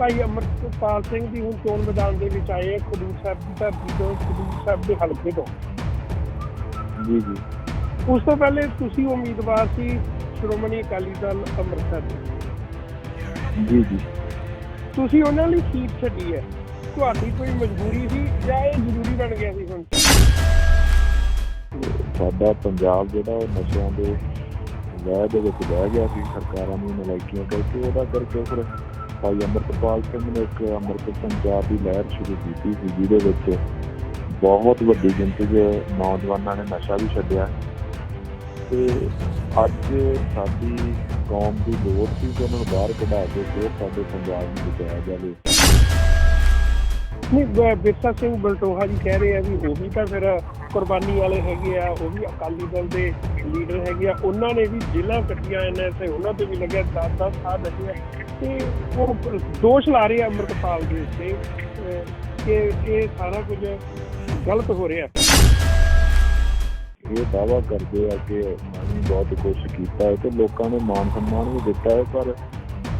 ਭਾਈ ਅਮਰਪਾਲ ਸਿੰਘ ਦੀ ਹੁਣ ਚੋਣ ਮੈਦਾਨ ਦੇ ਵਿੱਚ ਆਏ ਆ ਖਡੂਰ ਸਾਹਿਬ ਦੀ ਧਰਤੀ ਤੋਂ ਖਡੂਰ ਸਾਹਿਬ ਦੇ ਹਲਕੇ ਤੋਂ। ਜੀ ਜੀ। ਉਸ ਤੋਂ ਪਹਿਲੇ ਤੁਸੀਂ ਉਮੀਦਵਾਰ ਸੀ ਸ਼੍ਰੋਮਣੀ ਅਕਾਲੀ ਦਲ ਅੰਮ੍ਰਿਤਸਰ ਦੇ। ਜੀ ਜੀ। ਤੁਸੀਂ ਉਹਨਾਂ ਲਈ ਸੀਟ ਛੱਡੀ ਹੈ? ਤੁਹਾਡੀ ਕੋਈ ਮਜਬੂਰੀ ਸੀ ਜਾਂ ਇਹ ਜ਼ਰੂਰੀ ਬਣ ਗਿਆ ਸੀ ਹੁਣ? ਸਾਡਾ ਪੰਜਾਬ ਜਿਹੜਾ ਉਹ ਨਸ਼ਿਆਂ ਦੇ ਵਹਿ ਦੇ ਵਿੱਚ ਬਹਿ ਗਿਆ ਸੀ ਸਰਕਾਰਾਂ ਦੀ ਨਲਾਇਕੀਆਂ ਕਰਕੇ ਉਹਦਾ ਕਰਕੇ ਫਿਰ ਭਾਈ ਅਮਰਪਾਲ ਸਿੰਘ ਨੇ ਇੱਕ ਅੰਮ੍ਰਿਤ ਪੰਜਾਬ ਦੀ ਲਹਿਰ ਸ਼ੁਰੂ ਕੀਤੀ ਸੀ, ਜਿਹਦੇ ਵਿੱਚ ਬਹੁਤ ਵੱਡੀ ਗਿਣਤੀ ਦੇ ਨੌਜਵਾਨਾਂ ਨੇ ਨਸ਼ਾ ਵੀ ਛੱਡਿਆ। ਤੇ ਅੱਜ ਸਾਡੀ ਕੌਮ ਦੀ ਲੋੜ ਸੀ ਕਿ ਉਹਨਾਂ ਨੂੰ ਬਾਹਰ ਕਢਾ ਕੇ ਫਿਰ ਸਾਡੇ ਪੰਜਾਬ ਨੂੰ ਬਚਾਇਆ ਜਾਵੇ। ਨਹੀਂ ਬਿਰਸਾ ਸਿੰਘ ਬਲਟੋਹਾ ਜੀ ਕਹਿ ਰਹੇ ਆ ਵੀ ਉਹ ਵੀ ਤਾਂ ਫਿਰ ਕੁਰਬਾਨੀ ਵਾਲੇ ਹੈਗੇ ਆ, ਉਹ ਵੀ ਅਕਾਲੀ ਦਲ ਦੇ ਲੀਡਰ ਹੈਗੇ ਆ। ਉਹਨਾਂ ਨੇ ਵੀ ਜੇਲ੍ਹਾਂ ਕੱਟੀਆਂ ਇਹਨਾਂ ਤੇ ਉਹਨਾਂ ਤੇ ਵੀ ਲੱਗਿਆ 10-10 ਸਾਲ ਲੱਗੇ ਆ ਤੇ ਉਹ ਦੋਸ਼ ਲਾ ਰਹੇ ਆ ਅੰਮ੍ਰਿਤਪਾਲ ਦੇ ਉੱਤੇ ਕਿ ਇਹ ਸਾਰਾ ਕੁਝ ਗਲਤ ਹੋ ਰਿਹਾ ਇਹ ਦਾਵਾ ਕਰਦੇ ਆ ਕਿ ਮੈਂ ਬਹੁਤ ਕੁਝ ਕੀਤਾ ਹੈ ਤੇ ਲੋਕਾਂ ਨੇ ਮਾਨ ਸਨਮਾਨ ਵੀ ਦਿੱਤਾ ਹੈ, ਪਰ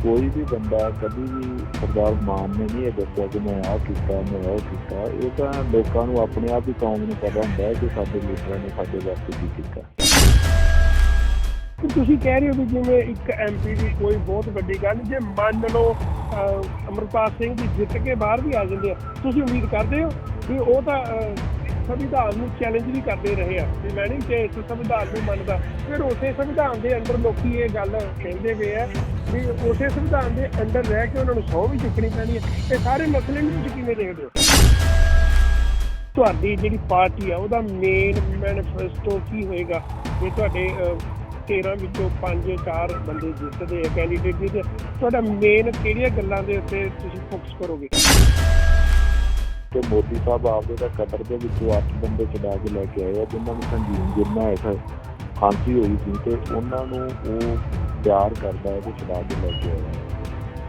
ਕੋਈ ਵੀ ਬੰਦਾ ਕਦੀ ਵੀ ਸਰਦਾਰ ਮਾਨ ਨੇ ਨਹੀਂ ਇਹ ਦੱਸਿਆ ਕਿ ਮੈਂ ਆਹ ਕੀਤਾ, ਮੈਂ ਉਹ ਕੀਤਾ। ਇਹ ਤਾਂ ਲੋਕਾਂ ਨੂੰ ਆਪਣੇ ਆਪ ਹੀ ਕੌਮ ਨੂੰ ਪਤਾ ਹੁੰਦਾ ਹੈ ਕਿ ਸਾਡੇ ਲੀਡਰਾਂ ਨੇ ਸਾਡੇ ਵਾਸਤੇ ਕੀ ਕੀਤਾ। ਤੁਸੀਂ ਕਹਿ ਰਹੇ ਹੋ ਵੀ ਜਿਵੇਂ ਇੱਕ ਐਮਪੀ ਦੀ ਕੋਈ ਬਹੁਤ ਵੱਡੀ ਗੱਲ, ਜੇ ਮੰਨ ਲਓ ਅਮਰਪਾਲ ਸਿੰਘ ਜੀ ਜਿੱਤ ਕੇ ਬਾਹਰ ਵੀ ਆ ਜਾਂਦੇ ਆ, ਤੁਸੀਂ ਉਮੀਦ ਕਰਦੇ ਹੋ ਵੀ ਉਹ ਤਾਂ ਸੰਵਿਧਾਨ ਨੂੰ ਚੈਲੰਜ ਵੀ ਕਰਦੇ ਰਹੇ ਆ? ਵੀ ਮੈਂ ਨਹੀਂ ਕਿ ਇਸ ਸੰਵਿਧਾਨ ਨੂੰ ਮੰਨਦਾ। ਫਿਰ ਉਸੇ ਸੰਵਿਧਾਨ ਦੇ ਅੰਦਰ ਲੋਕੀ ਇਹ ਗੱਲ ਕਹਿੰਦੇ ਪਏ ਆ ਵੀ ਉਸੇ ਸੰਵਿਧਾਨ ਦੇ ਅੰਦਰ ਰਹਿ ਕੇ ਉਹਨਾਂ ਨੂੰ ਸਹੁੰ ਵੀ ਚੁੱਕਣੀ ਪੈਣੀ ਹੈ ਇਹ ਸਾਰੇ ਮਸਲੇ ਨੂੰ ਤੁਸੀਂ ਕਿਵੇਂ ਦੇਖਦੇ ਹੋ? ਤੁਹਾਡੀ ਜਿਹੜੀ ਪਾਰਟੀ ਆ, ਉਹਦਾ ਮੇਨ ਮੈਨੀਫੈਸਟੋ ਕੀ ਹੋਏਗਾ? ਜੇ ਤੁਹਾਡੇ 13 ਵਿੱਚੋਂ 5 4 ਬੰਦੇ ਜਿੱਤਦੇ ਆ ਕੈਂਡੀਡੇਟ ਜੀ ਤੁਹਾਡਾ ਮੇਨ ਕਿਹੜੀਆਂ ਗੱਲਾਂ ਦੇ ਉੱਤੇ ਤੁਸੀਂ ਫੋਕਸ ਕਰੋਗੇ? ਤੇ ਮੋਦੀ ਸਾਹਿਬ ਆਪਦੇ ਦਾ ਕਤਰ ਦੇ ਵਿੱਚੋਂ 8 ਬੰਦੇ ਛਡਾ ਕੇ ਲੈ ਕੇ ਆਏ ਆ, ਜਿਨ੍ਹਾਂ ਨੂੰ ਸੰਜੀਵ ਜਿੰਨਾ ਹੈ ਖਾਂਸੀ ਹੋਈ ਸੀ ਤੇ ਉਹਨਾਂ ਨੂੰ ਉਹ ਪਿਆਰ ਕਰਦਾ ਹੈ ਤੇ ਛਡਾ ਕੇ ਲੈ ਕੇ ਆਇਆ।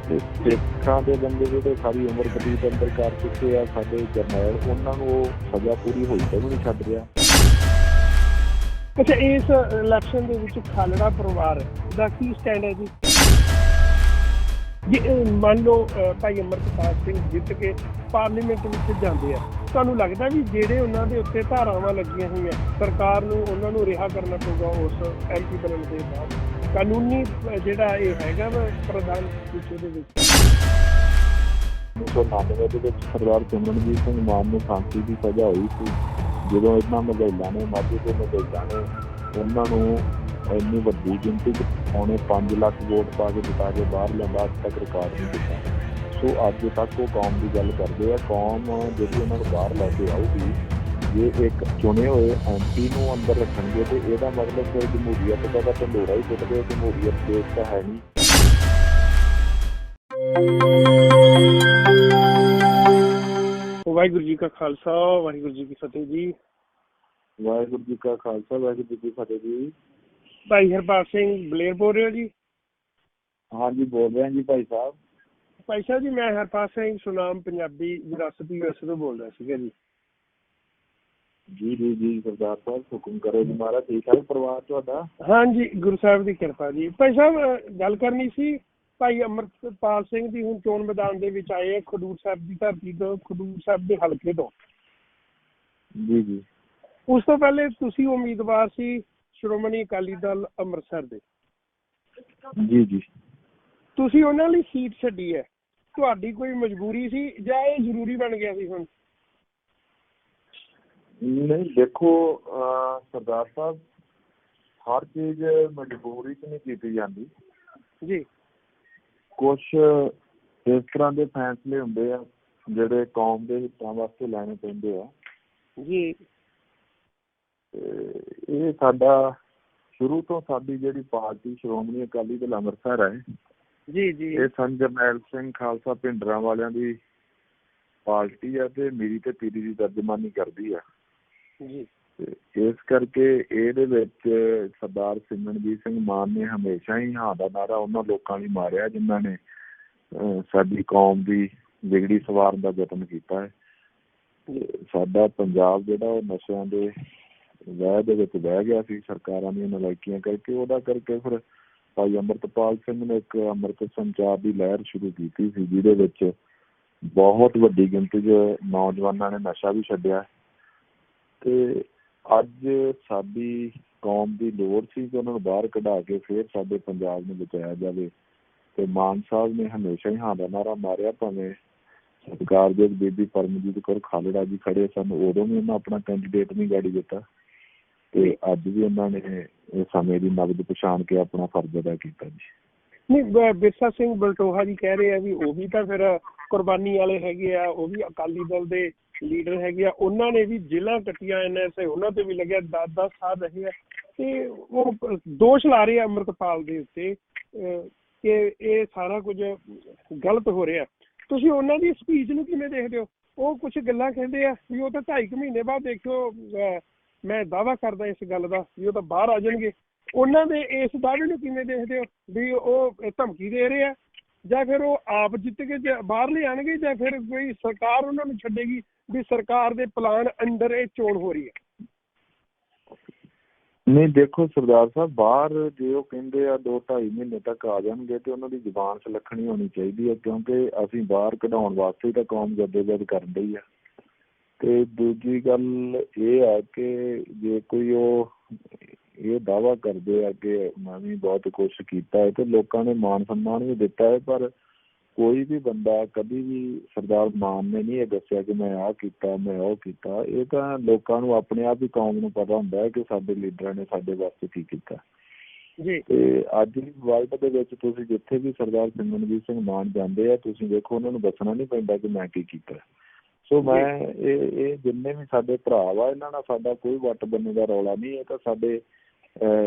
ਤੇ ਸਿੱਖਾਂ ਦੇ ਬੰਦੇ ਜਿਹੜੇ ਸਾਰੀ ਉਮਰ ਬਤੀਤ ਅੰਦਰ ਕਰ ਚੁੱਕੇ ਆ, ਸਾਡੇ ਜਰਨੈਲ, ਉਹਨਾਂ ਨੂੰ ਉਹ ਸਜ਼ਾ ਪੂਰੀ ਹੋਈ ਤੇ ਵੀ ਨਹੀਂ ਛੱਡ ਰਿਹਾ। ਅੱਛਾ, ਇਸ ਇਲੈਕਸ਼ਨ ਦੇ ਵਿੱਚ ਖਾਲੜਾ ਪਰਿਵਾਰ ਦਾ ਕੀ ਸਟੈਂਡ ਹੈ ਜੀ? ਜੇ ਮੰਨ ਲਓ ਭਾਈ ਅਮਰਪਾਲ ਸਿੰਘ ਜਿੱਤ ਕੇ ਪਾਰਲੀਮੈਂਟ ਵਿੱਚ ਜਾਂਦੇ ਆ, ਤੁਹਾਨੂੰ ਲੱਗਦਾ ਵੀ ਜਿਹੜੇ ਉਹਨਾਂ ਦੇ ਉੱਤੇ ਧਾਰਾਵਾਂ ਲੱਗੀਆਂ ਹੋਈਆਂ, ਸਰਕਾਰ ਨੂੰ ਉਹਨਾਂ ਨੂੰ ਰਿਹਾ ਕਰਨਾ ਪਊਗਾ ਉਸ ਐਮਪੀ ਬਣਨ ਦੇ ਬਾਅਦ? ਕਾਨੂੰਨੀ ਜਿਹੜਾ ਇਹ ਹੈਗਾ ਪ੍ਰਧਾਨ ਵਿੱਚ ਉਹਦੇ ਵਿੱਚ। 1999 ਦੇ ਵਿੱਚ ਸਰਦਾਰ ਸਿਮਰਨਜੀਤ ਸਿੰਘ ਮਾਨ ਨੂੰ ਫਾਂਸੀ ਦੀ ਸਜ਼ਾ ਹੋਈ ਸੀ। ਜਦੋਂ ਇਹਨਾਂ ਮਗੈਲਾਂ ਨੇ ਮਾਝੇ ਦੇ ਮਗੈਲਾਂ ਨੇ, ਉਹਨਾਂ ਨੂੰ ਇੰਨੀ ਵੱਡੀ ਗਿਣਤੀ ਚ ਪੌਣੇ 5 ਲੱਖ ਵੋਟ ਪਾ ਕੇ ਜਿਤਾ ਕੇ ਬਾਹਰ ਲਿਆਂਦਾ, ਅੱਜ ਤੱਕ ਰਿਕਾਰਡ ਨਹੀਂ ਕੀਤਾ। ਸੋ ਅੱਜ ਤੱਕ ਉਹ ਕੌਮ ਦੀ ਗੱਲ ਕਰਦੇ ਆ, ਕੌਮ ਜਿਹੜੀ ਉਹਨਾਂ ਨੂੰ ਬਾਹਰ ਲੈ ਕੇ ਆਊਗੀ, ਜੇ ਇੱਕ ਚੁਣੇ ਹੋਏ ਐਮਪੀ ਨੂੰ ਅੰਦਰ ਰੱਖਣਗੇ ਤੇ ਇਹਦਾ ਮਤਲਬ ਫਿਰ ਜਮਹੂਰੀਅਤ ਦਾ ਤਾਂ ਢੰਡੋਰਾ ਹੀ ਟੁੱਟਦੇ ਜਮਹੂਰੀਅਤ ਦੇਸ਼ ਤਾਂ ਹੈ ਨਹੀਂ। ਵਾਹਿਗੁਰੂ ਜੀ ਕਾ ਖਾਲਸਾ ਵਾਹਿਗੁਰੂ ਜੀ ਕੀ ਫਤਿਹ ਜੀ। ਵਾਹਿਗੁਰੂ ਜੀ ਕਾ ਖਾਲਸਾ ਵਾਹਿਗੁਰੂ ਜੀ ਕੀ ਫਤਿਹ ਜੀ। ਭਾਈ ਹਰਪਾਲ ਸਿੰਘ ਬਲੇਰ ਬੋਲ ਰਹੇ ਹੋ ਜੀ? ਹਾਂਜੀ ਬੋਲ ਰਹੇ ਜੀ ਭਾਈ ਸਾਹਿਬ। ਭਾਈ ਸਾਹਿਬ ਜੀ ਮੈਂ ਹਰਪਾਲ ਸਿੰਘ ਸੁਨਾਮ ਪੰਜਾਬੀ ਵਿਰਾਸਤ ਯੂਐਸ ਤੋਂ ਬੋਲ ਰਿਹਾ ਸੀਗਾ ਜੀ। ਜੀ ਜੀ ਜੀ ਸਰਦਾਰ ਸਾਹਿਬ ਹੁਕਮ ਕਰੋ ਜੀ ਮਹਾਰਾਜ ਠੀਕ ਹੈ ਪਰਿਵਾਰ ਤੁਹਾਡਾ? ਹਾਂਜੀ ਗੁਰੂ ਸਾਹਿਬ ਦੀ ਕਿਰਪਾ ਜੀ। ਭਾਈ ਸਾਹਿਬ ਗੱਲ ਕਰਨੀ ਸੀ ਭਾਈ ਅਮਰਪਾਲ ਸਿੰਘ ਦੀ ਹੁਣ ਚੋਣ ਮੈਦਾਨ ਦੇ ਵਿੱਚ ਆਏ ਆ ਖਡੂਰ ਸਾਹਿਬ ਦੀ ਧਰਤੀ ਤੋਂ ਖਡੂਰ ਸਾਹਿਬ ਦੇ ਹਲਕੇ ਤੋਂ। ਜੀ ਜੀ। ਉਸ ਤੋਂ ਪਹਿਲੇ ਤੁਸੀਂ ਉਮੀਦਵਾਰ ਸੀ ਸ਼੍ਰੋਮਣੀ ਅਕਾਲੀ ਦਲ ਅੰਮ੍ਰਿਤਸਰ ਦੇ। ਜੀ ਜੀ। ਤੁਸੀਂ ਉਹਨਾਂ ਲਈ ਸੀਟ ਛੱਡੀ ਹੈ। ਤੁਹਾਡੀ ਕੋਈ ਮਜਬੂਰੀ ਸੀ ਜਾਂ ਇਹ ਜ਼ਰੂਰੀ ਬਣ ਗਿਆ ਸੀ ਹੁਣ? ਨਹੀਂ ਦੇਖੋ ਸਰਦਾਰ ਸਾਹਿਬ ਹਰ ਚੀਜ਼ ਮਜਬੂਰੀ 'ਚ ਨਹੀਂ ਕੀਤੀ ਜਾਂਦੀ। ਜੀ। ਕੁਝ ਇਸ ਤਰ੍ਹਾਂ ਦੇ ਫੈਸਲੇ ਹੁੰਦੇ ਆ ਜਿਹੜੇ ਕੌਮ ਦੇ ਹਿੱਤਾਂ ਵਾਸਤੇ ਲੈਣੇ ਪੈਂਦੇ ਆ। ਜੀ। ਇਹ ਸਾਡਾ ਸ਼ੁਰੂ ਤੋਂ ਸਾਡੀ ਜਿਹੜੀ ਪਾਰਟੀ ਸ਼੍ਰੋਮਣੀ ਅਕਾਲੀ ਦਲ ਅੰਮ੍ਰਿਤਸਰ ਹੈ ਜੀ ਜੀ। ਇਹ ਸੰਤ ਜਰਨੈਲ ਸਿੰਘ ਖਾਲਸਾ ਭਿੰਡਰਾਂ ਵਾਲਿਆਂ ਦੀ ਪਾਰਟੀ ਆ ਤੇ ਮੇਰੀ ਤੇ ਪੀਰੀ ਦੀ ਤਰਜਮਾਨੀ ਕਰਦੀ ਆ। ਜੀ। ਇਸ ਕਰਕੇ ਇਹਦੇ ਵਿੱਚ ਸਰਦਾਰ ਸਿਮਰਨਜੀਤ ਸਿੰਘ ਮਾਨ ਨੇ ਹਮੇਸ਼ਾ ਹੀ ਹਾਂ ਦਾ ਨਾਰਾ ਉਹਨਾਂ ਲੋਕਾਂ ਲਈ ਮਾਰਿਆ ਜਿਨ੍ਹਾਂ ਨੇ ਸਾਡੀ ਕੌਮ ਦੀ ਵਿਗੜੀ ਸਵਾਰਨ ਦਾ ਯਤਨ ਕੀਤਾ ਹੈ। ਸਾਡਾ ਪੰਜਾਬ ਜਿਹੜਾ ਉਹ ਨਸ਼ਿਆਂ ਦੇ ਵਹਿ ਦੇ ਵਿੱਚ ਵਹਿ ਗਿਆ ਸੀ, ਸਰਕਾਰਾਂ ਦੀਆਂ ਨਲਾਇਕੀਆਂ ਕਰਕੇ। ਉਹਦਾ ਕਰਕੇ ਫਿਰ ਭਾਈ ਅੰਮ੍ਰਿਤਪਾਲ ਸਿੰਘ ਨੇ ਇੱਕ ਅੰਮ੍ਰਿਤ ਸੰਚਾਰ ਦੀ ਲਹਿਰ ਸ਼ੁਰੂ ਕੀਤੀ ਸੀ, ਜਿਹਦੇ ਵਿੱਚ ਬਹੁਤ ਵੱਡੀ ਗਿਣਤੀ 'ਚ ਨੌਜਵਾਨਾਂ ਨੇ ਨਸ਼ਾ ਵੀ ਛੱਡਿਆ। ਤੇ ਅੱਜ ਸਾਡੀ ਕੌਮ ਦੀ ਲੋੜ ਸੀ ਕਿ ਉਹਨਾਂ ਨੂੰ ਬਾਹਰ ਕਢਾ ਕੇ ਫਿਰ ਸਾਡੇ ਪੰਜਾਬ ਨੂੰ ਬਚਾਇਆ ਜਾਵੇ ਤੇ ਮਾਨ ਸਾਹਿਬ ਨੇ ਹਮੇਸ਼ਾ ਹੀ ਹਾਂ ਦਾ ਨਾਰਾ ਮਾਰਿਆ ਭਾਵੇਂ ਸਰਕਾਰ ਦੇ ਬੀਬੀ ਪਰਮਜੀਤ ਕੌਰ ਖਾਲੜਾ ਜੀ ਖੜੇ ਸਨ, ਉਦੋਂ ਵੀ ਉਹਨਾਂ ਆਪਣਾ ਕੈਂਡੀਡੇਟ ਨਹੀਂ ਗਾੜੀ ਦਿੱਤਾ ਤੇ ਅੱਜ ਵੀ ਉਹਨਾਂ ਨੇ ਇਹ ਸਮੇਂ ਦੀ ਨਬਜ਼ ਪਛਾਣ ਕੇ ਆਪਣਾ ਫਰਜ਼ ਅਦਾ ਕੀਤਾ ਜੀ। ਨਹੀਂ ਬਿਰਸਾ ਸਿੰਘ ਬਲਟੋਹਾ ਜੀ ਕਹਿ ਰਹੇ ਆ ਵੀ ਉਹ ਵੀ ਤਾਂ ਫਿਰ ਕੁਰਬਾਨੀ ਵਾਲੇ ਹੈਗੇ ਆ, ਉਹ ਵੀ ਅਕਾਲੀ ਦਲ ਦੇ ਲੀਡਰ ਹੈਗੇ ਆ, ਉਹਨਾਂ ਨੇ ਵੀ ਜ਼ਿਲ੍ਹਾ ਕੱਟੀਆਂ ਐਨਐਸਏ ਉਹਨਾਂ ਤੇ ਵੀ ਲੱਗਿਆ 10-10 ਸਾਲ ਰਹੇ ਆ। ਤੇ ਉਹ ਦੋਸ਼ ਲਾ ਰਹੇ ਆ ਅੰਮ੍ਰਿਤਪਾਲ ਦੇ ਉੱਤੇ ਕਿ ਇਹ ਸਾਰਾ ਕੁਝ ਗਲਤ ਹੋ ਰਿਹਾ। ਤੁਸੀਂ ਉਹਨਾਂ ਦੀ ਸਪੀਚ ਨੂੰ ਕਿਵੇਂ ਦੇਖਦੇ ਹੋ? ਉਹ ਕੁਝ ਗੱਲਾਂ ਕਹਿੰਦੇ ਆ ਵੀ ਉਹ ਤਾਂ 2.5 ਮਹੀਨੇ ਬਾਅਦ ਦੇਖਿਓ ਮੈਂ ਦਾਵਾ ਕਰਦਾ ਇਸ ਗੱਲ ਦਾ ਵੀ ਉਹ ਤਾਂ ਬਾਹਰ ਆ ਜਾਣਗੇ। ਉਹਨਾਂ ਦੇ ਇਸ ਦਾਅਵੇ ਨੂੰ ਕਿਵੇਂ ਦੇਖਦੇ ਹੋ? ਵੀ ਉਹ ਧਮਕੀ ਦੇ ਰਹੇ ਆ ਜਾਂ ਫਿਰ ਉਹ ਆਪ ਜਿੱਤ ਕੇ ਬਾਹਰ ਲੈ ਆਣਗੇ ਜਾਂ ਫਿਰ ਕੋਈ ਸਰਕਾਰ ਉਹਨਾਂ ਨੂੰ ਛੱਡੇਗੀ ਵੀ ਸਰਕਾਰ ਦੇ ਪਲਾਨ ਅੰਡਰ ਇਹ ਚੋਣ ਹੋ ਰਹੀ ਹੈ। ਨਹੀਂ, ਦੇਖੋ ਸਰਦਾਰ ਸਾਹਿਬ, ਬਾਹਰ ਜੇ ਉਹ ਕਹਿੰਦੇ ਆ 2.5 ਮਹੀਨੇ ਤੱਕ ਆ ਜਾਣਗੇ ਤੇ ਉਹਨਾਂ ਦੀ ਜ਼ੁਬਾਨ ਸੁਲੱਖਣੀ ਹੋਣੀ ਚਾਹੀਦੀ ਹੈ ਕਿਉਂਕਿ ਅਸੀਂ ਬਾਹਰ ਕਢਾਉਣ ਵਾਸਤੇ ਤਾਂ ਕੌਮ ਜਦੋਜਦ ਕਰਨ ਰਹੀ ਆ। ਤੇ ਦੂਜੀ ਗੱਲ ਇਹ ਆ ਕਿ ਜੇ ਕੋਈ ਉਹ ਦਾਵਾ ਕਰਦੇ ਆ ਕਿ ਮੈਂ ਵੀ ਬਹੁਤ ਕੁਛ ਕੀਤਾ ਹੈ ਤੇ ਲੋਕਾਂ ਨੇ ਮਾਨ ਸਨਮਾਨ ਵੀ ਦਿੱਤਾ ਹੈ ਪਰ ਕੋਈ ਵੀ ਬੰਦਾ ਕਦੀ ਵੀ ਸਰਦਾਰ ਮਾਨ ਨੇ ਨਹੀਂ ਇਹ ਦੱਸਿਆ ਕਿ ਮੈਂ ਆਹ ਕੀਤਾ ਮੈਂ ਉਹ ਕੀਤਾ। ਇਹ ਤਾਂ ਲੋਕਾਂ ਨੂੰ ਆਪਣੇ ਆਪ ਹੀ ਕੌਮ ਨੂੰ ਪਤਾ ਹੁੰਦਾ ਹੈ ਕਿ ਸਾਡੇ ਲੀਡਰਾਂ ਨੇ ਸਾਡੇ ਵਾਸਤੇ ਕੀ ਕੀਤਾ। ਜੀ। ਤੇ ਅੱਜ ਵੀ ਵਰਲਡ ਦੇ ਵਿੱਚ ਤੁਸੀਂ ਜਿੱਥੇ ਵੀ ਸਰਦਾਰ ਸਿਮਰਨਜੀਤ ਸਿੰਘ ਮਾਨ ਜਾਂਦੇ ਆ ਤੁਸੀਂ ਦੇਖੋ ਉਹਨਾਂ ਨੂੰ ਦੱਸਣਾ ਨਹੀਂ ਪੈਂਦਾ ਕਿ ਮੈਂ ਕੀ ਕੀਤਾ। ਸੋ ਮੈਂ ਇਹ ਇਹ ਜਿੰਨੇ ਵੀ ਸਾਡੇ ਭਰਾ ਵਾ ਇਹਨਾਂ ਨਾਲ ਸਾਡਾ ਕੋਈ ਵੱਟ ਬੰਨੇ ਦਾ ਰੌਲਾ ਨਹੀਂ ਇਹ ਤਾਂ ਸਾਡੇ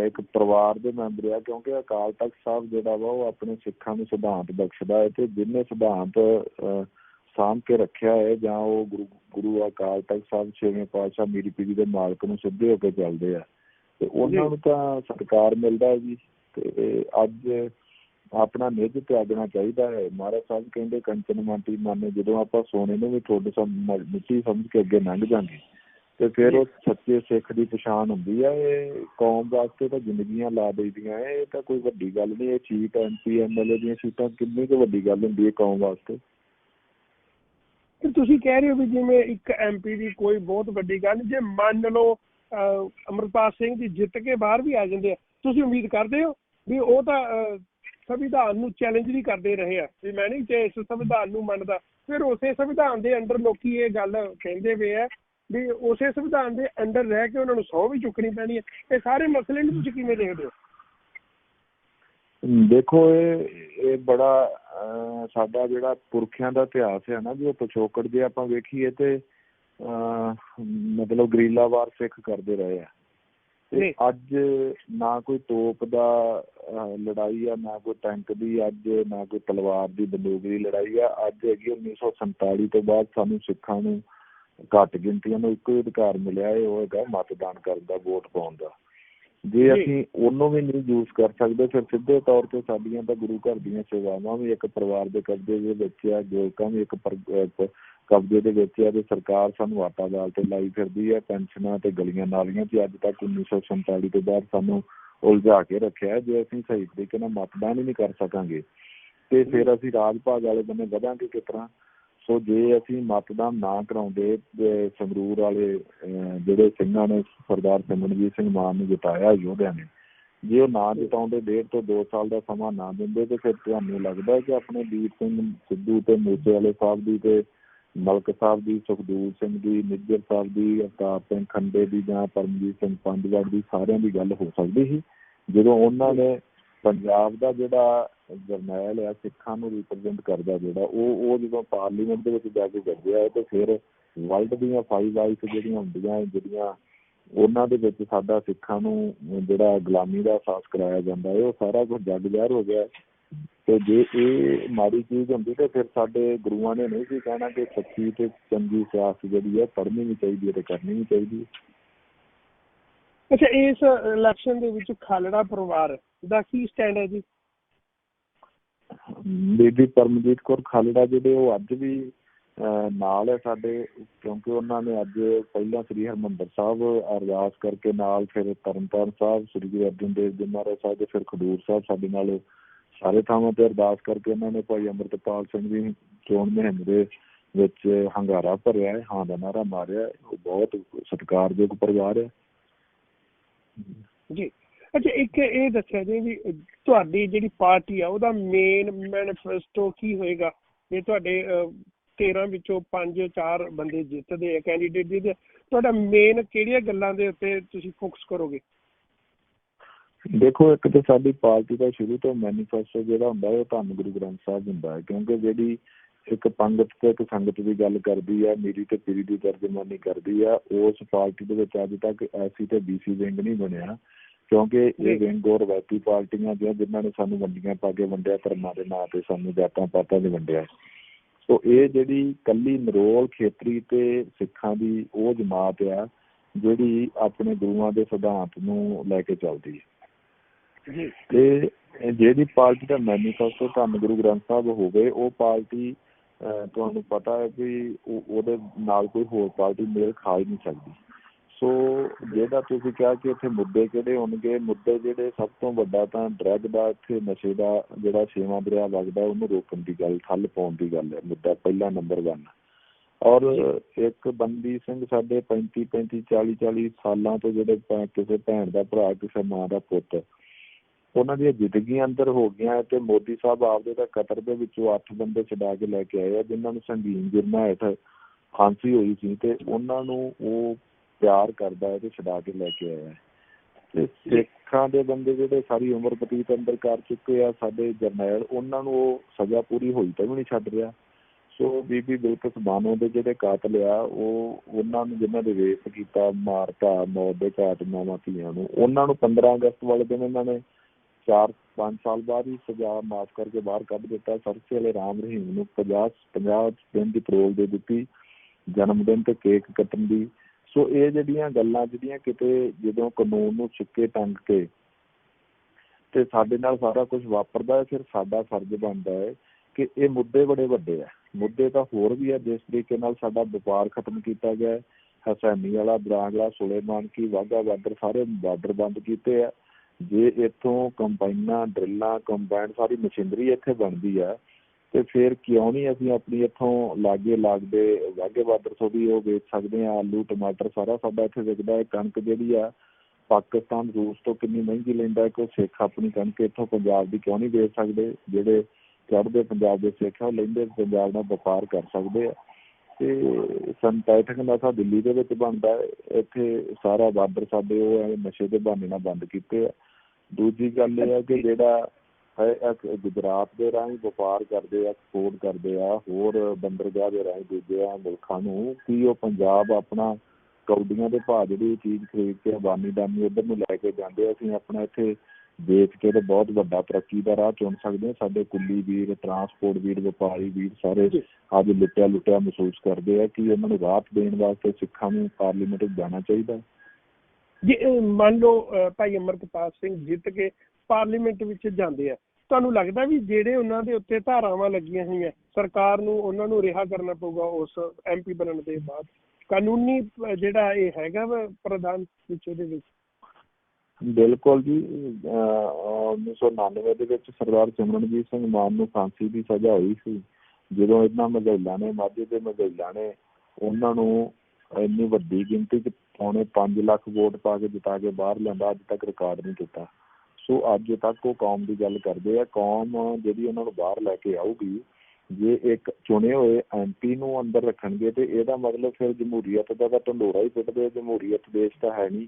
ਇੱਕ ਪਰਿਵਾਰ ਦੇ ਮੈਂਬਰ ਆ, ਕਿਉਂਕਿ ਅਕਾਲ ਤਖਤ ਸਾਹਿਬ ਜਿਹੜਾ ਵਾ ਉਹ ਆਪਣੇ ਸਿੱਖਾਂ ਨੂੰ ਸਿਧਾਂਤ ਬਖਸ਼ਦਾ ਹੈ ਤੇ ਜਿੰਨੇ ਸਿਧਾਂਤ ਸਾਂਭ ਕੇ ਰੱਖਿਆ ਹੈ ਜਾਂ ਉਹ ਗੁਰੂ ਗੁਰੂ ਅਕਾਲ ਤਖਤ ਸਾਹਿਬ ਛੇਵੇਂ ਪਾਤਸ਼ਾਹ ਮੀਰੀ ਪੀਰੀ ਦੇ ਮਾਲਕ ਨੂੰ ਸਿੱਧੇ ਹੋ ਕੇ ਚੱਲਦੇ ਆ। ਤੇ ਉਹਨਾਂ ਨੂੰ ਤਾਂ ਸਤਿਕਾਰ ਮਿਲਦਾ ਹੈ ਜੀ, ਤੇ ਅੱਜ ਆਪਣਾ ਨਿੱਜ ਤਿਆਗਣਾ ਚਾਹੀਦਾ ਹੈ। ਮਹਾਰਾਜ ਸਾਹਿਬ ਕਹਿੰਦੇ, ਕੰਚਨ ਮਾਟੀ ਮਾਨੇ, ਜਦੋਂ ਆਪਾਂ ਸੋਨੇ ਨੂੰ ਵੀ ਠੋਡ ਸਮ ਮਿੱਟੀ ਸਮਝ ਕੇ ਅੱਗੇ ਲੰਘ ਜਾਂਗੇ ਤੇ ਫਿਰ ਉਹ ਸੱਚੇ ਸਿੱਖ ਦੀ ਪਛਾਣ ਹੁੰਦੀ ਹੈ ਇਹ ਕੌਮ ਵਾਸਤੇ ਤਾਂ ਜ਼ਿੰਦਗੀਆਂ ਲਾ ਦੇਈਦੀਆਂ ਇਹ ਤਾਂ ਕੋਈ ਵੱਡੀ ਗੱਲ ਨਹੀਂ ਇਹ ਸੀਟ ਐਮਪੀ ਐਮਐਲਏ ਦੀਆਂ ਸੀਟਾਂ ਕਿੰਨੀ ਕੁ ਵੱਡੀ ਗੱਲ ਹੁੰਦੀ ਹੈ ਕੌਮ ਵਾਸਤੇ। ਤੁਸੀਂ ਕਹਿ ਰਹੇ ਹੋ ਵੀ ਜਿਵੇਂ ਇੱਕ ਐਮਪੀ ਦੀ ਕੋਈ ਬਹੁਤ ਵੱਡੀ ਗੱਲ ਜੇ ਮੰਨ ਲਓ ਅਹ, ਅੰਮ੍ਰਿਤਪਾਲ ਸਿੰਘ ਜੀ ਜਿੱਤ ਕੇ ਬਾਹਰ ਵੀ ਆ ਜਾਂਦੇ ਆ ਤੁਸੀਂ ਉਮੀਦ ਕਰਦੇ ਹੋ ਵੀ ਉਹ ਤਾਂ ਸੰਵਿਧਾਨ ਨੂੰ ਚੈਲੰਜ ਨਹੀਂ ਕਰਦੇ ਰਹੇ ਆ ਵੀ ਮੈਂ ਨਹੀਂ ਜੇ ਇਸ ਸੰਵਿਧਾਨ ਨੂੰ ਮੰਨਦਾ ਫਿਰ ਉਸੇ ਸੰਵਿਧਾਨ ਦੇ ਅੰਡਰ ਲੋਕੀ ਇਹ ਗੱਲ ਕਹਿੰਦੇ ਪਏ ਆ ਵੀ ਉਸੇ ਸੰਵਿਧਾਨ ਦੇ ਅੰਡਰ ਰਹਿ ਕੇ ਉਹਨਾਂ ਨੂੰ ਸਹੁੰ ਵੀ ਚੁੱਕਣੀ ਪੈਣੀ ਹੈ। ਇਹ ਸਾਰੇ ਮਸਲੇ ਨੂੰ ਤੁਸੀਂ ਕਿਵੇਂ ਦੇਖਦੇ ਹੋ? ਦੇਖੋ ਇਹ ਇਹ ਬੜਾ ਸਾਡਾ ਜਿਹੜਾ ਪੁਰਖਿਆਂ ਦਾ ਇਤਿਹਾਸ ਹੈ ਨਾ ਜੀ ਉਹ ਪਿਛੋਕੜ ਜੇ ਆਪਾਂ ਵੇਖੀਏ ਤੇ ਮਤਲਬ ਗਰੀਲਾਵਾਰ ਸਿੱਖ ਕਰਦੇ ਰਹੇ ਆ। ਤੇ ਅੱਜ ਨਾ ਕੋਈ ਤੋਪ ਦਾ ਲੜਾਈ ਆ ਨਾ ਕੋਈ ਟੈਂਕ ਦੀ ਅੱਜ ਨਾ ਕੋਈ ਤਲਵਾਰ ਦੀ ਬੰਦੂਕ ਦੀ ਲੜਾਈ ਆ। ਅੱਜ ਹੈਗੀ 1947 ਤੋਂ ਬਾਅਦ ਸਾਨੂੰ ਸਿੱਖਾਂ ਨੂੰ ਘੱਟ ਗਿਣਤੀਆਂ ਨੂੰ ਇੱਕੋ ਹੀ ਅਧਿਕਾਰ ਮਿਲਿਆ ਹੈ ਉਹ ਹੈਗਾ ਮਤਦਾਨ ਕਰਨ ਦਾ ਵੋਟ ਪਾਉਣ ਦਾ ਜੇ। ਅਸੀਂ ਉਹਨੂੰ ਵੀ ਨਹੀਂ ਯੂਜ਼ ਕਰ ਸਕਦੇ ਫਿਰ ਸਿੱਧੇ ਤੌਰ ਤੇ ਸਾਡੀਆਂ ਤਾਂ ਗੁਰੂ ਘਰ ਦੀਆਂ ਸੇਵਾਵਾਂ ਵੀ ਇੱਕ ਪਰਿਵਾਰ ਦੇ ਕਬਜ਼ੇ ਦੇ ਵਿੱਚ ਆ ਜੋਕਾਂ ਵੀ ਇੱਕ ਕਬਜ਼ੇ ਦੇ ਵਿੱਚ ਆ ਤੇ ਸਰਕਾਰ ਸਾਨੂੰ ਆਟਾ ਦਾਲ ਤੇ ਲਾਈ ਫਿਰਦੀ ਹੈ ਪੈਨਸ਼ਨਾਂ ਤੇ ਗਲੀਆਂ ਨਾਲੀਆਂ 'ਚ ਅੱਜ ਤੱਕ 1947 ਤੋਂ ਬਾਅਦ ਸਾਨੂੰ ਉਲਝਾ ਕੇ ਰੱਖਿਆ। ਜੇ ਅਸੀਂ ਸਹੀ ਤਰੀਕੇ ਨਾਲ ਮਤਦਾਨ ਹੀ ਨਹੀਂ ਕਰ ਸਕਾਂਗੇ ਤੇ ਫਿਰ ਅਸੀਂ ਰਾਜ ਭਾਗ ਵਾਲੇ ਬੰਨੇ ਵਧਾਂਗੇ ਕਿਸ ਤਰ੍ਹਾਂ ਸੋ ਜੇ ਅਸੀਂ ਮਤਦਾਨ ਨਾ ਕਰਾਉਂਦੇ ਸੰਗਰੂਰ ਵਾਲੇ ਜਿਹੜੇ ਸਿੰਘਾਂ ਨੇ, ਸਰਦਾਰ ਸਿਮਰਨਜੀਤ ਸਿੰਘ ਮਾਨ ਨੂੰ ਜਿਤਾਇਆ ਯੋਧਿਆਂ ਨੇ, ਜੇ ਉਹ ਨਾ ਜਿਤਾਉਂਦੇ, ਡੇਢ ਤੋਂ 2 ਸਾਲ ਦਾ ਸਮਾਂ ਨਾ ਦਿੰਦੇ, ਤੇ ਫਿਰ ਤੁਹਾਨੂੰ ਲੱਗਦਾ ਹੈ ਕਿ ਆਪਣੇ ਦੀਪ ਸਿੰਘ ਸਿੱਧੂ ਤੇ ਮੂਸੇ ਵਾਲੇ ਸਾਹਿਬ ਦੀ ਤੇ ਮਲਕ ਸਾਹਿਬ ਦੀ, ਸੁਖਦੂਰ ਸਿੰਘ ਦੀ, ਨਿੱਜਰ ਸਾਹਿਬ ਦੀ, ਅਵਤਾਰ ਸਿੰਘ ਖੰਡੇ ਦੀ ਜਾਂ ਪਰਮਜੀਤ ਸਿੰਘ ਪੰਜਗੜ੍ਹ ਦੀ ਸਾਰਿਆਂ ਦੀ ਗੱਲ ਹੋ ਸਕਦੀ ਸੀ। ਜਦੋਂ ਉਹਨਾਂ ਨੇ ਪੰਜਾਬ ਦਾ ਜਿਹੜਾ ਜਰਨੈਲ ਆ ਸਿੱਖਾਂ ਨੂੰ ਰਿਪਰੈਜ਼ੈਂਟ ਕਰਦਾ ਜਿਹੜਾ, ਉਹ ਉਹ ਜਦੋਂ ਪਾਰਲੀਮੈਂਟ ਦੇ ਵਿੱਚ ਜਾ ਕੇ ਗੱਜਿਆ ਤੇ ਫਿਰ ਵਰਲਡ ਦੀਆਂ ਫਾਈਵ ਆਈਸ ਜਿਹੜੀਆਂ ਹੁੰਦੀਆਂ ਜਿਹੜੀਆਂ ਉਹਨਾਂ ਦੇ ਵਿੱਚ ਸਾਡਾ ਸਿੱਖਾਂ ਨੂੰ ਜਿਹੜਾ ਗੁਲਾਮੀ ਦਾ ਅਹਿਸਾਸ ਕਰਾਇਆ ਜਾਂਦਾ ਹੈ, ਉਹ ਸਾਰਾ ਕੁਝ ਜੱਗ ਜ਼ਾਹਰ ਹੋ ਗਿਆ ਤੇ ਜੇ ਇਹ ਮਾੜੀ ਚੀਜ਼ ਹੁੰਦੀ, ਤੇ ਫਿਰ ਸਾਡੇ ਗੁਰੂਆਂ ਨੇ ਨਹੀਂ ਸੀ ਕਹਿਣਾ ਕਿ ਸੱਚੀ ਤੇ ਚੰਗੀ ਸਿਆਸਤ ਜਿਹੜੀ ਹੈ, ਪੜ੍ਹਨੀ ਵੀ ਚਾਹੀਦੀ ਹੈ ਤੇ ਕਰਨੀ ਵੀ ਚਾਹੀਦੀ ਹੈ। ਅੱਛਾ, ਇਸ ਇਲੈਕਸ਼ਨ ਦੇ ਵਿੱਚ ਖਾਲੜਾ ਪਰਿਵਾਰ ਦਾ ਕੀ ਸਟੈਂਡ ਹੈ ਜੀ? ਬੀਬੀ ਪਰਮਜੀਤ ਕੌਰ ਖਾਲੜਾ ਜਿਹੜੇ ਉਹ ਅੱਜ ਵੀ ਨਾਲ ਹੈ ਸਾਡੇ, ਕਿਉਂਕਿ ਉਹਨਾਂ ਨੇ ਅੱਜ ਪਹਿਲਾਂ ਸ੍ਰੀ ਹਰਿਮੰਦਰ ਸਾਹਿਬ ਅਰਦਾਸ ਕਰਕੇ ਨਾਲ ਫਿਰ ਤਰਨਤਾਰਨ ਸਾਹਿਬ, ਸ੍ਰੀ ਗੁਰੂ ਅਰਜਨ ਦੇਵ ਜੀ ਮਹਾਰਾਜ ਸਾਹਿਬ ਦੇ ਫਿਰ ਖਡੂਰ ਸਾਹਿਬ ਸਾਡੇ ਨਾਲ ਸਾਰੇ ਥਾਵਾਂ ਤੇ ਅਰਦਾਸ ਕਰਕੇ ਉਹਨਾਂ ਨੇ ਭਾਈ ਅੰਮ੍ਰਿਤਪਾਲ ਸਿੰਘ ਦੀ ਚੋਣ ਮੁਹਿੰਮ ਦੇ ਵਿੱਚ ਹੰਗਾਰਾ ਭਰਿਆ ਹੈ, ਹਾਂ ਦਾ ਨਾਰਾ ਮਾਰਿਆ ਉਹ ਬਹੁਤ ਸਤਿਕਾਰਯੋਗ ਪਰਿਵਾਰ ਹੈ। ਜੀ। ਅੱਛਾ, ਇੱਕ ਇਹ ਦੱਸਿਆ ਜੀ ਵੀ ਤੁਹਾਡੀ ਜਿਹੜੀ ਪਾਰਟੀ ਆ, ਉਹਦਾ ਮੇਨ ਮੈਨੀਫੈਸਟੋ ਕੀ ਹੋਏਗਾ? ਜੇ ਤੁਹਾਡੇ 13 ਵਿੱਚੋਂ 5 4 ਬੰਦੇ ਜਿੱਤਦੇ ਆ ਕੈਂਡੀਡੇਟ ਜਿਹਦੇ ਤੁਹਾਡਾ ਮੇਨ ਕਿਹੜੀਆਂ ਗੱਲਾਂ ਦੇ ਉੱਤੇ ਤੁਸੀਂ ਫੋਕਸ ਕਰੋਗੇ? ਦੇਖੋ, ਇੱਕ ਤੇ ਸਾਡੀ ਪਾਰਟੀ ਦਾ ਸ਼ੁਰੂ ਤੋਂ ਮੈਨੀਫੈਸਟੋ ਜਿਹੜਾ ਹੁੰਦਾ ਉਹ ਧੰਨ ਗੁਰੂ ਗ੍ਰੰਥ ਸਾਹਿਬ ਹੁੰਦਾ ਹੈ, ਕਿਉਂਕਿ ਜਿਹੜੀ ਇੱਕ ਪੰਗਤ ਤੇ ਇੱਕ ਸੰਗਤ ਦੀ ਗੱਲ ਕਰਦੀ ਹੈ ਮੀਰੀ ਤੇ ਪੀਰੀ ਦੀ ਤਰਜਮਾਨੀ ਕਰਦੀ ਆ, ਉਸ ਪਾਰਟੀ ਦੇ ਵਿੱਚ ਅੱਜ ਤੱਕ ਐਸੀ ਤੇ ਬੀਸੀ ਵਿੰਗ ਨਹੀਂ ਬਣਿਆ। ਕਿਉਂਕਿ। ਇਹ ਵਿੰਗ ਔਰ ਵੈਪੀ ਪਾਰਟੀਆਂ ਦੀਆਂ ਜਿਨ੍ਹਾਂ ਨੇ ਸਾਨੂੰ ਵੰਡੀਆਂ ਪਾ ਕੇ ਵੰਡਿਆ ਧਰਮਾਂ ਦੇ ਨਾਂ ਤੇ ਸਾਨੂੰ ਜਾਤਾਂ ਪਾਤਾਂ ਦੇ ਵੰਡਿਆ। ਸੋ ਇਹ ਜਿਹੜੀ ਕੱਲੀ ਨਰੋਲ ਖੇਤਰੀ ਤੇ ਸਿੱਖਾਂ ਦੀ ਉਹ ਜਮਾਤ ਆ ਜਿਹੜੀ ਆਪਣੇ ਗੁਰੂਆਂ ਦੇ ਸਿਧਾਂਤ ਨੂੰ ਲੈ ਕੇ ਚੱਲਦੀ ਹੈ। ਤੇ ਜਿਹੜੀ ਪਾਰਟੀ ਦਾ ਮੈਨੀਫੈਸਟੋ ਧੰਨ ਗੁਰੂ ਗ੍ਰੰਥ ਸਾਹਿਬ ਹੋਵੇ ਉਹ ਪਾਰਟੀ ਤੁਹਾਨੂੰ ਪਤਾ ਹੈ ਕਿ ਉਹ- ਉਹਦੇ ਨਾਲ ਕੋਈ ਹੋਰ ਪਾਰਟੀ ਮੇਲ ਖਾ ਹੀ ਨਹੀਂ ਸਕਦੀ। ਸੋ ਜਿਹੜਾ ਤੁਸੀਂ ਕਿਹਾ ਕਿ ਇੱਥੇ ਮੁੱਦੇ ਕਿਹੜੇ ਹੋਣਗੇ ਮੁੱਦੇ ਜਿਹੜੇ ਸਭ ਤੋਂ ਵੱਡਾ ਤਾਂ ਡਰੱਗ ਦਾ ਇੱਥੇ ਨਸ਼ੇ ਦਾ ਜਿਹੜਾ ਛੇਵਾਂ ਦਰਿਆ ਵਗਦਾ ਉਹਨੂੰ ਰੋਕਣ ਦੀ ਗੱਲ ਠੱਲ ਪਾਉਣ ਦੀ ਗੱਲ ਹੈ ਮੁੱਦਾ ਪਹਿਲਾ ਨੰਬਰ 1 ਔਰ ਇੱਕ ਬੰਦੀ ਸਿੰਘ ਸਾਡੇ 35 35 40 40 ਸਾਲਾਂ ਤੋਂ ਜਿਹੜੇ ਕਿਸੇ ਭੈਣ ਦਾ ਭਰਾ ਕਿਸੇ ਮਾਂ ਦਾ ਪੁੱਤ ਉਹਨਾਂ ਦੀਆਂ ਜ਼ਿੰਦਗੀਆਂ ਅੰਦਰ ਹੋ ਗਈਆਂ ਤੇ ਮੋਦੀ ਸਾਹਿਬ ਆਪਦੇ ਤਾਂ ਕਤਰ ਦੇ ਵਿੱਚੋਂ 8 ਬੰਦੇ ਛਡਾ ਕੇ ਲੈ ਕੇ ਆਏ ਆ ਜਿਨ੍ਹਾਂ ਨੂੰ ਸੰਗੀਨ ਜੁਰਮਾਂ ਹੇਠ ਫਾਂਸੀ ਹੋਈ ਸੀ ਤੇ ਉਹਨਾਂ ਨੂੰ ਉਹ ਪਿਆਰ ਕਰਦਾ ਹੈ ਤੇ ਛਡਾ ਕੇ ਲੈ ਕੇ ਆਇਆ ਹੈ। ਤੇ ਸਿੱਖਾਂ ਦੇ ਬੰਦੇ ਜਿਹੜੇ ਸਾਰੀ ਉਮਰ ਬਤੀਤ ਅੰਦਰ ਕਰ ਚੁੱਕੇ ਆ, ਸਾਡੇ ਜਰਨੈਲ, ਉਹਨਾਂ ਨੂੰ ਉਹ ਸਜ਼ਾ ਪੂਰੀ ਹੋਈ ਤਾਂ ਵੀ ਨਹੀਂ ਛੱਡ ਰਿਹਾ। ਸੋ ਬੀਬੀ ਬਿਲਕੁਲ ਬਾਨੋ ਦੇ ਜਿਹੜੇ ਕਾਤਲ ਆ, ਉਹ ਉਹਨਾਂ ਨੂੰ ਜਿਨ੍ਹਾਂ ਦੇ ਰੇਪ ਕੀਤਾ, ਮਾਰਤਾ, ਮੌਤ ਦੇ ਘਾਟ ਮਾਵਾਂ ਧੀਆਂ ਨੂੰ, ਉਹਨਾਂ ਨੂੰ 15 ਅਗਸਤ ਵਾਲੇ ਦਿਨ ਇਹਨਾਂ ਨੇ 4 5 ਸਾਲ ਬਾਅਦ ਹੀ ਸਜ਼ਾ ਮਾਫ ਕਰਕੇ ਬਾਹਰ ਕੱਢ ਦਿੱਤਾ। ਸਰਸੇ ਵਾਲੇ ਰਾਮ ਰਹੀਮ ਨੂੰ 50 50 ਦਿਨ ਦੀ ਪਰੋਲ ਦੇ ਦਿੱਤੀ। ਜਨਮ ਦਿਨ ਤੇ ਕੇਕ ਕੱਟਣ ਦੀ ਸੋ ਇਹ ਜਿਹੜੀਆਂ ਗੱਲਾਂ ਜਿਹੜੀਆਂ ਕਿਤੇ ਜਦੋਂ ਕਾਨੂੰਨ ਨੂੰ ਛਿੱਕੇ ਟੰਗ ਕੇ ਤੇ ਸਾਡੇ ਨਾਲ ਸਾਰਾ ਕੁਝ ਵਾਪਰਦਾ ਹੈ, ਫਿਰ ਸਾਡਾ ਫਰਜ਼ ਬਣਦਾ ਹੈ ਕਿ ਇਹ ਮੁੱਦੇ ਬੜੇ ਵੱਡੇ ਆ। ਮੁੱਦੇ ਤਾਂ ਹੋਰ ਵੀ ਆ, ਜਿਸ ਤਰੀਕੇ ਨਾਲ ਸਾਡਾ ਵਪਾਰ ਖਤਮ ਕੀਤਾ ਗਿਆ ਹੈ। ਹਸੈਨੀ ਵਾਲਾ ਬਰਾਂਗਲਾ ਸੁਲੇਮਾਨ ਕੀ ਵਾਗਾ ਬਾਰਡਰ, ਸਾਰੇ ਬਾਰਡਰ ਬੰਦ ਕੀਤੇ ਆ। ਜੇ ਇੱਥੋਂ ਕੰਬਾਈਨਾਂ, ਡਰਿੱਲਾਂ, ਕੰਬਾਈਨ, ਸਾਰੀ ਮਸ਼ੀਨਰੀ ਇੱਥੇ ਬਣਦੀ ਆ ਤੇ ਫਿਰ ਕਿਉਂ ਨਹੀਂ ਅਸੀਂ ਆਪਣੀ ਇੱਥੋਂ ਲਾਗੇ ਲੱਗਦੇ ਵਾਗੇ ਬਾਰਡਰ ਤੋਂ ਵੀ ਉਹ ਵੇਚ ਸਕਦੇ ਆ ਆਲੂ ਟਮਾਟਰ ਸਾਰਾ ਸਾਡਾ ਇੱਥੇ ਵਿਕਦਾ ਹੈ ਕਣਕ ਜਿਹੜੀ ਆ ਪਾਕਿਸਤਾਨ ਰੂਸ ਤੋਂ ਕਿੰਨੀ ਮਹਿੰਗੀ ਲੈਂਦਾ ਹੈ ਕਿ ਉਹ ਸਿੱਖ ਆਪਣੀ ਕਣਕ ਇੱਥੋਂ ਪੰਜਾਬ ਦੀ ਕਿਉਂ ਨਹੀਂ ਵੇਚ ਸਕਦੇ? ਜਿਹੜੇ ਚੜ੍ਹਦੇ ਪੰਜਾਬ ਦੇ ਸਿੱਖ ਆ ਉਹ ਲੈਂਦੇ ਪੰਜਾਬ ਨਾਲ ਵਪਾਰ ਕਰ ਸਕਦੇ ਆ। ਤੇ ਸੰਤਾਇਠਕ ਨਸ਼ਾ ਦਿੱਲੀ ਦੇ ਵਿੱਚ ਬਣਦਾ ਹੈ ਇੱਥੇ ਸਾਰਾ ਬਾਰਡਰ ਸਾਡੇ ਉਹ ਨਸ਼ੇ ਦੇ ਬਹਾਨੇ ਨਾਲ ਬੰਦ ਕੀਤੇ ਆ। ਦੂਜੀ ਗੱਲ ਇਹ ਹੈ ਕਿ ਜਿਹੜਾ ਗੁਜਰਾਤ ਦੇ ਰਾਹੀਂ ਵਪਾਰ ਕਰਦੇ ਆ ਐਕਸਪੋਰਟ ਕਰਦੇ ਆ ਹੋਰ ਬੰਦਰਗਾਹ ਦੇ ਰਾਹੀਂ ਦੂਜੇ ਆ ਮੁਲਕਾਂ ਨੂੰ ਕੀ ਉਹ ਪੰਜਾਬ ਆਪਣਾ ਕੌਡੀਆਂ ਦੇ ਭਾਅ ਜਿਹੜੀ ਚੀਜ਼ ਖਰੀਦ ਕੇ ਅਬਾਨੀ ਦਾਨੀ ਉਧਰ ਨੂੰ ਲੈ ਕੇ ਜਾਂਦੇ ਆ ਅਸੀਂ ਆਪਣਾ ਇੱਥੇ ਵੇਚ ਕੇ ਤੇ ਬਹੁਤ ਵੱਡਾ ਤਰੱਕੀ ਦਾ ਰਾਹ ਚੁਣ ਸਕਦੇ ਹਾਂ ਸਾਡੇ ਕੁੱਲੀ ਵੀਰ ਟਰਾਂਸਪੋਰਟ ਵੀਰ ਵਪਾਰੀ ਵੀਰ ਸਾਰੇ। ਅੱਜ ਲੁੱਟਿਆ ਲੁੱਟਿਆ ਮਹਿਸੂਸ ਕਰਦੇ ਆ ਕਿ ਉਹਨਾਂ ਨੂੰ ਰਾਹਤ ਦੇਣ ਵਾਸਤੇ ਸਿੱਖਾਂ ਨੂੰ ਪਾਰਲੀਮੈਂਟ ਜਾਣਾ ਚਾਹੀਦਾ। ਜੇ ਮੰਨ ਲਓ ਭਾਈ ਅਮਰਪਾਲ ਸਿੰਘ ਜਿੱਤ ਕੇ ਪਾਰਲੀਮੈਂਟ ਵਿੱਚ ਜਾਂਦੇ ਆ। ਤੁਹਾਨੂੰ ਲੱਗਦਾ ਵੀ ਜਿਹੜੇ ਉਹਨਾਂ ਦੇ ਉੱਤੇ ਧਾਰਾਵਾਂ ਲੱਗੀਆਂ ਹੋਈਆਂ, ਸਰਕਾਰ ਨੂੰ ਉਹਨਾਂ ਨੂੰ ਰਿਹਾ ਕਰਨਾ ਪਊਗਾ ਉਸ ਐਮਪੀ ਬਣਨ ਦੇ ਬਾਅਦ? ਕਾਨੂੰਨੀ ਜਿਹੜਾ ਇਹ ਹੈਗਾ ਪ੍ਰਧਾਨ ਵਿੱਚ ਉਹਦੇ ਵਿੱਚ? ਬਿਲਕੁਲ ਜੀ 1999 ਦੇ ਵਿੱਚ ਸਰਦਾਰ ਸਿਮਰਨਜੀਤ ਸਿੰਘ ਮਾਨ ਨੂੰ ਫਾਂਸੀ ਦੀ ਸਜ਼ਾ ਹੋਈ ਸੀ। ਜਦੋਂ ਇਹਨਾਂ ਮਜ਼ੈਲਾਂ ਨੇ, ਮਾਝੇ ਦੇ ਮਜ਼ੈਲਾਂ ਨੇ, ਉਹਨਾਂ ਨੂੰ ਇੰਨੀ ਵੱਡੀ ਗਿਣਤੀ ਚ ਪੌਣੇ 5 ਲੱਖ ਵੋਟ ਪਾ ਕੇ ਜਿਤਾ ਕੇ ਬਾਹਰ ਲਿਆਂਦਾ, ਅੱਜ ਤੱਕ ਰਿਕਾਰਡ ਨਹੀਂ ਕੀਤਾ। ਸੋ ਅੱਜ ਤੱਕ ਉਹ ਕੌਮ ਦੀ ਗੱਲ ਕਰਦੇ ਆ। ਕੌਮ ਜਿਹੜੀ ਉਹਨਾਂ ਨੂੰ ਬਾਹਰ ਲੈ ਕੇ ਆਊਗੀ, ਜੇ ਇੱਕ ਚੁਣੇ ਹੋਏ ਐਮਪੀ ਨੂੰ ਅੰਦਰ ਰੱਖਣਗੇ ਤੇ ਇਹਦਾ ਮਤਲਬ ਫਿਰ ਜਮਹੂਰੀਅਤ ਦਾ ਤਾਂ ਢੰਡੋਰਾ ਹੀ ਪਿੱਟਦੇ ਜਮਹੂਰੀਅਤ ਦੇਸ਼ ਤਾਂ ਹੈ ਨਹੀਂ।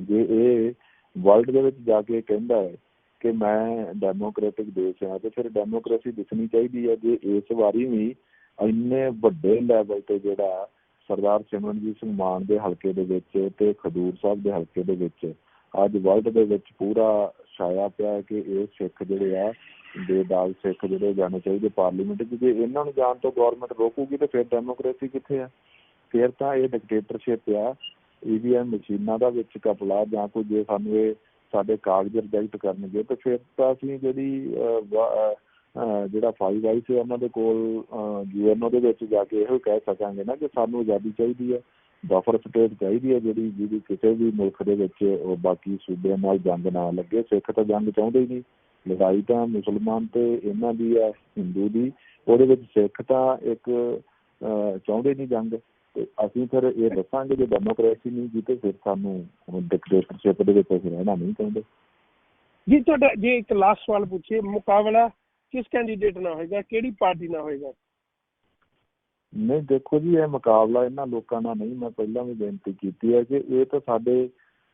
ਜੇ ਇਹ ਵਰਲਡ ਦੇ ਵਿੱਚ ਜਾ ਕੇ ਕਹਿੰਦਾ ਹੈ ਕਿ ਮੈਂ ਡੈਮੋਕ੍ਰੈਟਿਕ ਦੇਸ਼ ਹਾਂ, ਤੇ ਫਿਰ ਡੈਮੋਕ੍ਰੇਸੀ ਦਿਸਣੀ ਚਾਹੀਦੀ ਹੈ। ਜੇ ਇਸ ਵਾਰੀ ਵੀ ਇੰਨੇ ਵੱਡੇ ਲੈਵਲ ਤੇ ਜਿਹੜਾ ਸਰਦਾਰ ਸਿਮਰਨਜੀਤ ਸਿੰਘ ਮਾਨ ਦੇ ਹਲਕੇ ਦੇ ਵਿੱਚ ਤੇ ਖਡੂਰ ਸਾਹਿਬ ਦੇ ਹਲਕੇ ਦੇ ਵਿੱਚ ਅੱਜ ਵਰਲਡ ਦੇ ਵਿੱਚ ਪੂਰਾ ਛਾਇਆ ਪਿਆ ਹੈ ਕਿ ਇਹ ਸਿੱਖ ਜਿਹੜੇ ਆ, ਬੇਦਾਗ ਸਿੱਖ ਜਿਹੜੇ ਜਾਣੇ ਚਾਹੀਦੇ ਪਾਰਲੀਮੈਂਟ 'ਚ ਇਹਨਾਂ ਨੂੰ ਜਾਣ ਤੋਂ ਗਵਰਨਮੈਂਟ ਰੋਕੂਗੀ ਤੇ ਫਿਰ ਡੈਮੋਕ੍ਰੇਸੀ ਕਿੱਥੇ ਆ? ਫਿਰ ਤਾਂ ਇਹ ਡਿਕਟੇਟਰਸ਼ਿਪ ਆ ਈਵੀਐਮ ਮਸ਼ੀਨਾਂ ਦਾ ਵਿੱਚ ਕਪਲਾ ਜਾਂ ਕੋਈ ਜੇ ਸਾਨੂੰ ਇਹ ਸਾਡੇ ਕਾਗਜ਼ ਰਿਜੈਕਟ ਕਰਨਗੇ, ਤੇ ਫਿਰ ਤਾਂ ਅਸੀਂ ਜਿਹੜੀ ਜਿਹੜਾ ਫਾਈਵ ਆਈ ਸੀ ਉਹਨਾਂ ਦੇ ਕੋਲ ਯੂਐਨਓ ਦੇ ਵਿੱਚ ਜਾ ਕੇ ਇਹੋ ਕਹਿ ਸਕਾਂਗੇ ਨਾ ਕਿ ਸਾਨੂੰ ਆਜ਼ਾਦੀ ਚਾਹੀਦੀ ਹੈ ਬਫਰ ਸਟੇਟ ਚਾਹੀਦੀ ਹੈ ਜਿਹੜੀ, ਜਿਹਦੀ ਕਿਸੇ ਵੀ ਮੁਲਕ ਦੇ ਵਿੱਚ ਬਾਕੀ ਸੂਬਿਆਂ ਨਾਲ ਜੰਗ ਨਾ ਲੱਗੇ। ਸਿੱਖ ਤਾਂ ਜੰਗ ਚਾਹੁੰਦੇ ਹੀ ਨਹੀਂ। ਲੜਾਈ ਤਾਂ ਮੁਸਲਮਾਨ ਤੇ ਇਹਨਾਂ ਦੀ ਹੈ, ਹਿੰਦੂ ਦੀ। ਉਹਦੇ ਵਿੱਚ ਸਿੱਖ ਤਾਂ ਇੱਕ ਚਾਹੁੰਦੇ ਨਹੀਂ ਜੰਗ। ਤੇ ਅਸੀਂ ਫਿਰ ਇਹ ਦੱਸਾਂਗੇ ਜੇ ਡੈਮੋਕ੍ਰੇਸੀ ਨਹੀਂ ਜੀ ਫਿਰ ਸਾਨੂੰ ਡਿਕਟੇਟਰਸ਼ਿਪ ਦੇ ਵਿੱਚ ਅਸੀਂ ਰਹਿਣਾ ਨਹੀਂ ਚਾਹੁੰਦੇ। ਜੀ, ਤੁਹਾਡਾ ਜੇ ਇੱਕ ਲਾਸਟ ਸਵਾਲ ਪੁੱਛੇ ਮੁਕਾਬਲਾ ਕਿਸ ਕੈਂਡੀਡੇਟ ਨਾਲ ਹੋਏਗਾ? ਕਿਹੜੀ ਪਾਰਟੀ ਨਾਲ ਹੋਏਗਾ? ਨਹੀਂ ਦੇਖੋ ਜੀ ਇਹ ਮੁਕਾਬਲਾ ਇਹਨਾਂ ਲੋਕਾਂ ਨਾਲ ਨਹੀਂ ਮੈਂ ਪਹਿਲਾਂ ਵੀ ਬੇਨਤੀ ਕੀਤੀ ਹੈ ਕਿ ਇਹ ਤਾਂ ਸਾਡੇ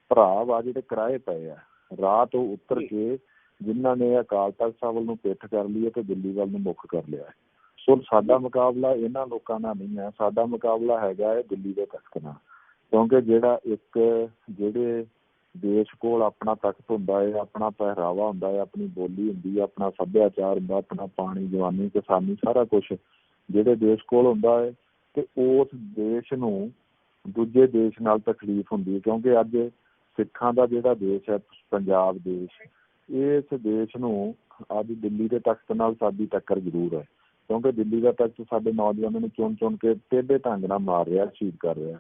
ਭਰਾ ਵਾ ਜਿਹੜੇ ਕਿਰਾਏ ਪਏ ਆ। ਰਾਹ ਤੋਂ ਉੱਤਰ। ਕੇ ਜਿਨ੍ਹਾਂ ਨੇ ਅਕਾਲ ਤਖਤ ਸਾਹਿਬ ਵੱਲ ਨੂੰ ਪਿੱਠ ਕਰ ਲਈ ਹੈ ਤੇ ਦਿੱਲੀ ਵੱਲ ਨੂੰ ਮੁੱਖ ਕਰ ਲਿਆ ਹੈ। ਸੋ ਸਾਡਾ ਮੁਕਾਬਲਾ ਇਹਨਾਂ ਲੋਕਾਂ ਨਾਲ ਨਹੀਂ ਹੈ। ਸਾਡਾ ਮੁਕਾਬਲਾ ਹੈਗਾ ਹੈ ਦਿੱਲੀ ਦੇ ਤਖਤ ਨਾਲ। ਕਿਉਂਕਿ ਜਿਹੜਾ ਇੱਕ ਜਿਹੜੇ ਦੇਸ਼ ਕੋਲ ਆਪਣਾ ਤਖਤ ਹੁੰਦਾ ਹੈ ਆਪਣਾ ਪਹਿਰਾਵਾ ਹੁੰਦਾ ਹੈ ਆਪਣੀ ਬੋਲੀ ਹੁੰਦੀ ਹੈ ਆਪਣਾ ਸੱਭਿਆਚਾਰ ਹੁੰਦਾ ਆਪਣਾ ਪਾਣੀ ਜਵਾਨੀ ਕਿਸਾਨੀ ਸਾਰਾ ਕੁਝ ਜਿਹੜੇ ਦੇਸ਼ ਕੋਲ ਹੁੰਦਾ ਹੈ ਤੇ ਉਸ ਦੇਸ਼ ਨੂੰ ਦੂਜੇ ਦੇਸ਼ ਨਾਲ ਤਕਲੀਫ ਹੁੰਦੀ ਹੈ, ਕਿਉਂਕਿ ਅੱਜ ਸਿੱਖਾਂ ਦਾ ਜਿਹੜਾ ਦੇਸ਼ ਹੈ, ਪੰਜਾਬ ਦੇਸ਼, ਇਸ ਦੇਸ਼ ਨੂੰ ਅੱਜ ਦਿੱਲੀ ਦੇ ਤਖਤ ਨਾਲ ਸਾਡੀ ਟੱਕਰ ਜ਼ਰੂਰ ਹੈ, ਕਿਉਂਕਿ ਦਿੱਲੀ ਦਾ ਤਖਤ ਸਾਡੇ ਨੌਜਵਾਨਾਂ ਨੂੰ ਚੁਣ ਚੁਣ ਕੇ ਟੇਢੇ ਢੰਗ ਨਾਲ ਮਾਰ ਰਿਹਾ, ਸ਼ਹੀਦ ਕਰ ਰਿਹਾ।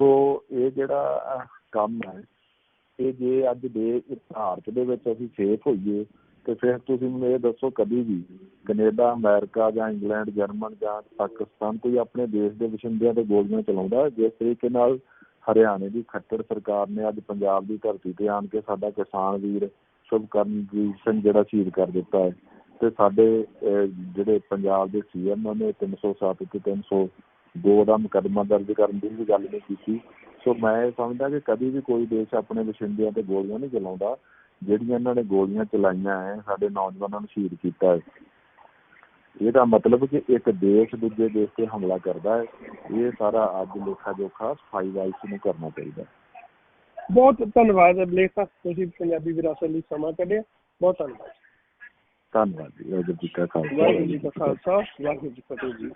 ਸੋ ਇਹ ਜਿਹੜਾ ਕੰਮ ਹੈ, ਇਹ ਜੇ ਅੱਜ ਦੇ ਭਾਰਤ ਦੇ ਵਿੱਚ ਅਸੀਂ ਸੇਫ ਹੋਈਏ ਤੇ ਫਿਰ ਤੁਸੀਂ ਮੈਨੂੰ ਇਹ ਦੱਸੋ ਕਦੀ ਵੀ ਕੈਨੇਡਾ, ਅਮਰੀਕਾ ਜਾਂ ਇੰਗਲੈਂਡ, ਜਰਮਨ ਜਾਂ ਪਾਕਿਸਤਾਨ ਕੋਈ ਆਪਣੇ ਦੇਸ਼ ਦੇ ਵਸਿੰਦਿਆਂ ਤੇ ਗੋਲੀਆਂ ਚਲਾਉਂਦਾ ਜਿਸ ਤਰੀਕੇ ਨਾਲ ਹਰਿਆਣੇ ਦੀ ਖੱਟਰ ਸਰਕਾਰ ਨੇ ਅੱਜ ਪੰਜਾਬ ਦੀ ਧਰਤੀ ਤੇ ਆਣ ਕੇ ਸਾਡਾ ਕਿਸਾਨ ਵੀਰ ਸ਼ੁਭਕਰਨਜੀਤ ਸਿੰਘ ਜਿਹੜਾ ਸ਼ਹੀਦ ਕਰ ਦਿੱਤਾ ਹੈ ਤੇ ਸਾਡੇ ਜਿਹੜੇ ਪੰਜਾਬ ਦੇ ਸੀਐਮ ਨੇ 307 ਤੇ 302 ਦਾ ਮੁਕੱਦਮਾ ਦਰਜ ਕਰਨ ਦੀ ਵੀ ਗੱਲ ਨਹੀਂ ਕੀਤੀ। ਸੋ ਮੈਂ ਇਹ ਸਮਝਦਾ ਕਿ ਕਦੀ ਵੀ ਕੋਈ ਦੇਸ਼ ਆਪਣੇ ਵਸਿੰਦਿਆਂ ਤੇ ਗੋਲੀਆਂ ਨਹੀਂ ਚਲਾਉਂਦਾ। ਜਿਹੜੀਆਂ ਇਹਨਾਂ ਨੇ ਗੋਲੀਆਂ ਚਲਾਈਆਂ ਹੈ ਸਾਡੇ ਨੌਜਵਾਨਾਂ ਨੂੰ ਸ਼ਹੀਦ ਕੀਤਾ ਹੈ ਇਹਦਾ ਮਤਲਬ ਕਿ ਇੱਕ ਦੇਸ਼ ਦੂਜੇ ਦੇਸ਼ ਤੇ ਹਮਲਾ ਕਰਦਾ ਹੈ ਇਹ ਸਾਰਾ ਅੱਜ ਲੇਖਾ ਜੋਖਾ ਸਫ਼ਾਈ ਵਾਈਸ ਨੂੰ ਕਰਨਾ ਚਾਹੀਦਾ ਹੈ ਬਹੁਤ ਧੰਨਵਾਦ ਅਬਲੇਖ ਸਾਹਿਬ ਤੁਸੀਂ ਪੰਜਾਬੀ ਵਿਰਾਸਤ ਲਈ ਸਮਾਂ ਕੱਢਿਆ। ਬਹੁਤ ਧੰਨਵਾਦ। ਧੰਨਵਾਦ ਜੀ ਵਾਹਿਗੁਰੂ ਜੀ ਕਾ ਖਾਲਸਾ। ਵਾਹਿਗੁਰੂ ਜੀ ਕਾ ਖਾਲਸਾ ਵਾਹਿਗੁਰੂ ਜੀ ਕੀ ਫਤਿਹ ਜੀ।